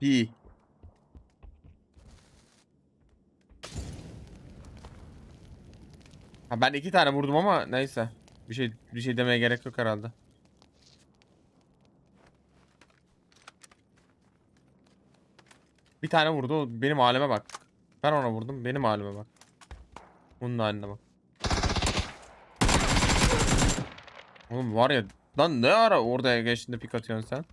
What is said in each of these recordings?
İyi. Ha ben iki tane vurdum ama neyse. Bir şey bir şey demeye gerek yok herhalde. Bir tane vurdu. Benim halime bak. Ben ona vurdum. Benim halime bak. Bunun haline bak. Oğlum var ya lan ne ara orada geçtiğinde pik atıyorsun sen?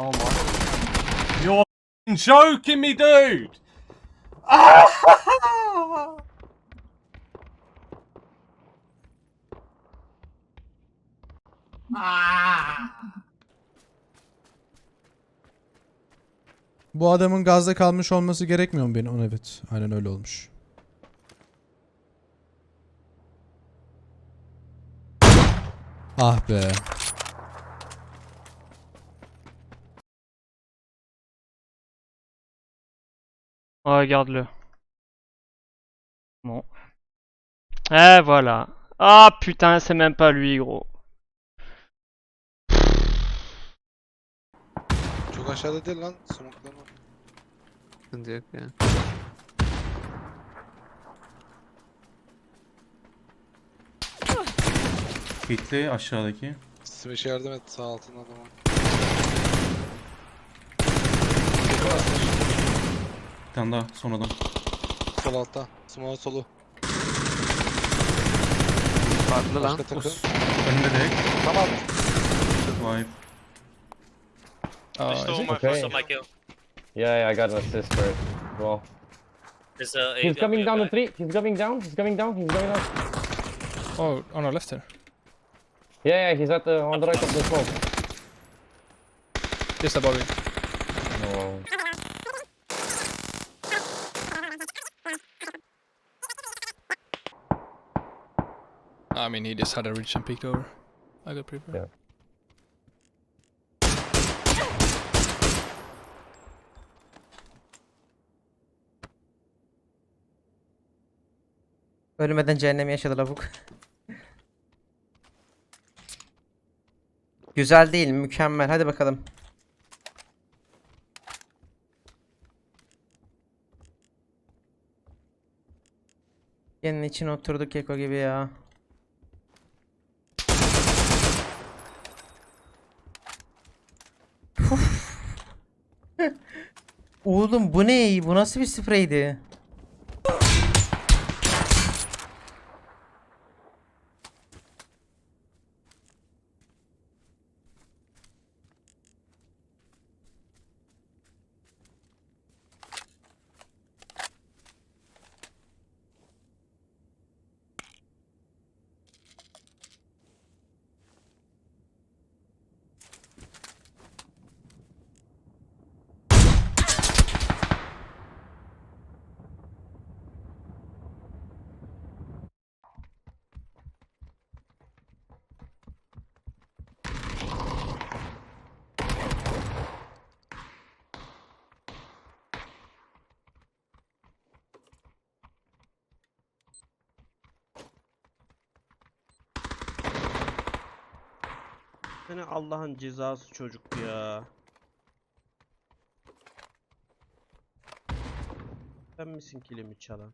Oh my. You're joking me, dude! Bu adamın gazda kalmış olması gerekmiyor mu benim? Evet. Aynen öyle olmuş. Ah be. Regarde-le. Bon. Eh, voilà. Ah, putain, c'est même pas lui, gros. Çok aşağıda değil lan. Smoke'ların var. Sıkıntı yok ya. Hitli aşağıdaki. Smash'e yardım et sağ altında adama. Tane daha son adam. Sol altta. Smoke solu. Farklı lan. Başka takım. Önünde direkt. Tamam. Vay. Stole my Okay. first on my kill. Yeah, yeah, I got an assist for it. Well, There's a he's coming down the the tree. He's coming down. He's coming down. He's going down. Oh, on our left there. Yeah, yeah, he's at the on the right of the smoke. Just above you. No. I mean, he just had a reach and peeked over. I got prepared. Yeah. Ölmeden cehennem yaşadı lavuk. Güzel değil, mükemmel. Hadi bakalım. Senin için oturduk Eko gibi ya. Oğlum bu ne? Bu nasıl bir spreydi? Seni Allah'ın cezası çocuk ya. Sen misin kilimi çalan?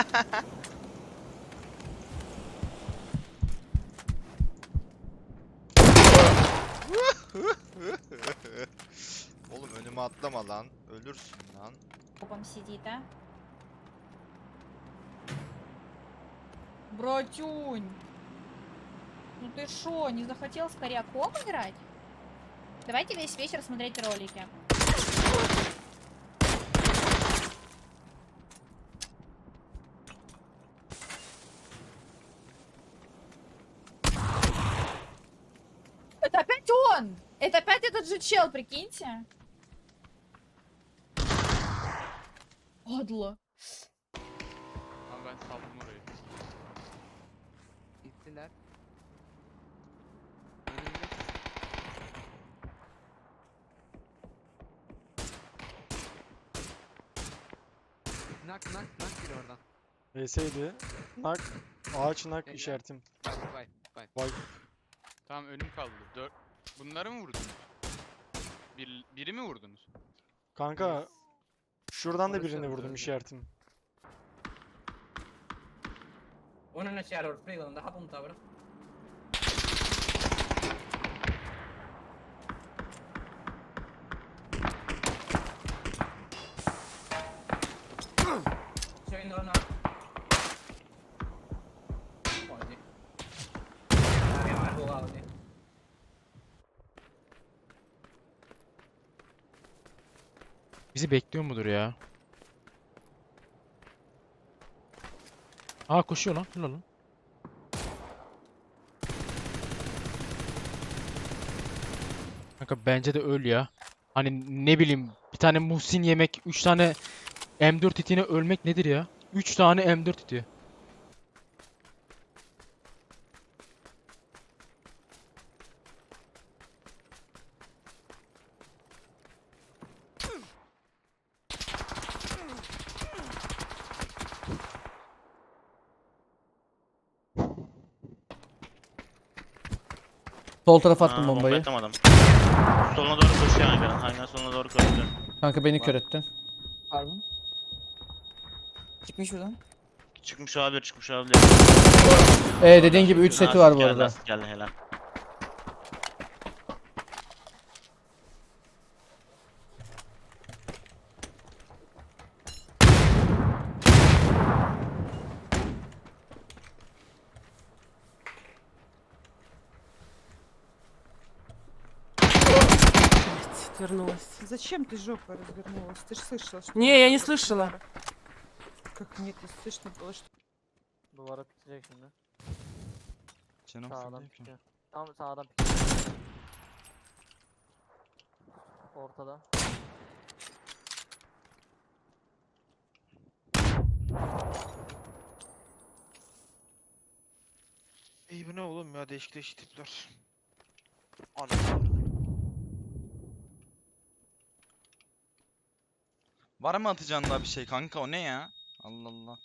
Oğlum önüme atlama lan. Ölürsün lan. Babam CD'de. Братюнь! Ну ты шо, не захотел с коряком играть? Давайте весь вечер смотреть ролики. он! Это опять этот же чел, прикиньте. Падла. Ama ben saldım orayı. Gittiler. Nak nak nak bir oradan. VS'ydi. Nak. Ağaç nak E, işaretim. Vay vay vay. Vay. Tamam önüm kaldı. Dört. Bunları mı vurdunuz? Bir, biri mi vurdunuz? Kanka. Şuradan da Orası birini vurdum oldu. işaretim. Uno en el shadow, Frigo, ¿dónde has apuntado, bro? Estoy viendo una. Bizi bekliyor mudur ya? Aa koşuyor lan. Helal lan. Kanka bence de öl ya. Hani ne bileyim bir tane Muhsin yemek, 3 tane M4 itiğine ölmek nedir ya? 3 tane M4 itiği. Sol tarafa attım bombayı. atamadım. Soluna doğru koşuyor aynen. Aynen soluna doğru koşuyor. Kanka beni kör ettin. Pardon. Çıkmış buradan. Çıkmış olabilir çıkmış olabilir. Ee dediğin gibi 3 seti var bu arada. Geldi helal. Вернулась. Зачем ты жопой развернулась? Ты же слышала, что... Не, я не слышала. Как нет, не слышно было, что... Duvara bitecek şimdi. Canım Sağdan çıkıyor. Tam sağdan çıkıyor. Ortada. İyi bu ne oğlum ya değişik değişik tipler. Var mı atacağın daha bir şey kanka o ne ya? Allah Allah.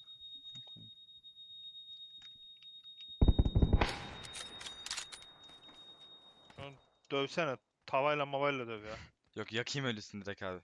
Dövsene. Tavayla mavayla döv ya. Yok yakayım ölüsün direkt abi.